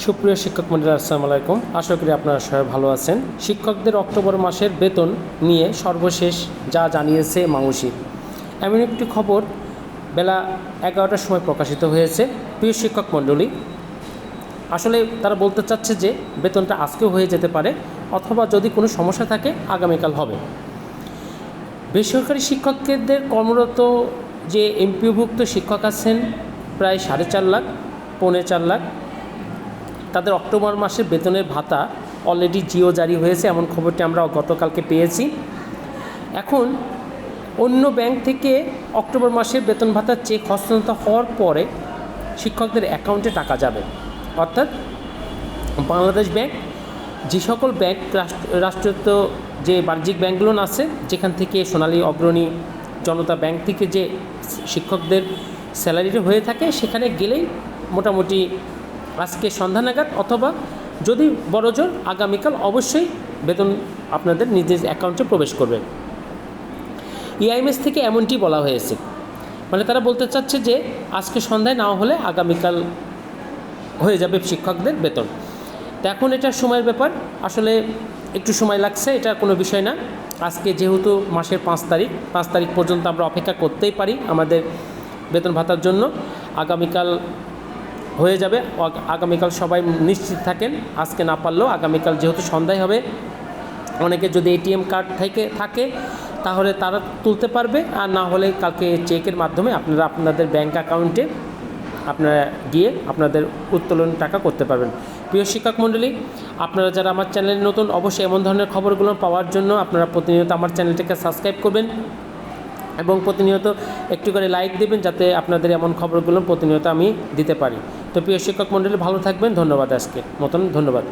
সুপ্রিয় শিক্ষক মন্ডলী, আসসালামু আলাইকুম। আশা করি আপনারা সবাই ভালো আছেন। শিক্ষকদের অক্টোবর মাসের বেতন নিয়ে সর্বশেষ যা জানিয়েছে মাউসি। এমন একটি খবর বেলা এগারোটার সময় প্রকাশিত হয়েছে। প্রিয় শিক্ষক মণ্ডলী আসলে তারা বলতে চাচ্ছে যে বেতনটা আজকেও হয়ে যেতে পারে অথবা যদি কোনো সমস্যা থাকে, আগামীকাল হবে। বেসরকারি শিক্ষকদের কর্মরত যে এমপিওভুক্ত শিক্ষক আছেন, প্রায় সাড়ে চার লাখ, পৌনে চার লাখ তাদের অক্টোবর মাসের বেতনের ভাতা অলরেডি জিও জারি হয়েছে, এমন খবরটি আমরা গতকালকে পেয়েছি। এখন অন্য ব্যাংক থেকে অক্টোবর মাসের বেতন ভাতার চেক হস্তান্তর হওয়ার পরে শিক্ষকদের অ্যাকাউন্টে টাকা যাবে। অর্থাৎ বাংলাদেশ ব্যাংক, যে সকল ব্যাংক রাষ্ট্র রাষ্ট্রায়ত্ত যে বাণিজ্যিক ব্যাংকগুলো আছে, যেখান থেকে সোনালী অগ্রণী জনতা ব্যাংক থেকে যে শিক্ষকদের স্যালারিটা হয়ে থাকে, সেখানে গেলেই মোটামুটি আজকে সন্ধ্যা নাগাদ অথবা যদি বড়জোর আগামীকাল অবশ্যই বেতন আপনাদের নিজের অ্যাকাউন্টে প্রবেশ করবে। ইআইএমএস থেকে এমনটি বলা হয়েছে। মানে তারা বলতে চাচ্ছে যে আজকে সন্ধ্যায় না হলে আগামীকাল হয়ে যাবে শিক্ষকদের বেতন। তো এখন এটা সময়ের ব্যাপার। আসলে একটু সময় লাগছে, এটা কোনো বিষয় না। আজকে যেহেতু মাসের পাঁচ তারিখ পাঁচ তারিখ পর্যন্ত আমরা অপেক্ষা করতেই পারি আমাদের বেতন ভাতার জন্য। আগামীকাল হয়ে যাবে। আগামীকাল সবাই নিশ্চিত থাকেন, আজকে না পারলেও আগামীকাল যেহেতু সন্ধ্যায় হবে। অনেকে যদি এটিএম কার্ড থেকে থাকে, তাহলে তারা তুলতে পারবে। আর না হলে কালকে চেকের মাধ্যমে আপনারা আপনাদের ব্যাংক অ্যাকাউন্টে আপনারা গিয়ে আপনাদের উত্তোলন টাকা করতে পারবেন। প্রিয় শিক্ষক মণ্ডলী, আপনারা যারা আমার চ্যানেলে নতুন, অবশ্যই এমন ধরনের খবরগুলো পাওয়ার জন্য আপনারা প্রতিনিয়ত আমার চ্যানেলটিকে সাবস্ক্রাইব করবেন। এবং প্রতিনিয়ত একটু করে লাইক দেবেন যাতে আপনাদের এমন খবরগুলো প্রতিনিয়ত আমি দিতে পারি। তো প্রিয় শিক্ষক মণ্ডলী, ভালো থাকবেন। ধন্যবাদ আজকে। মতন ধন্যবাদ।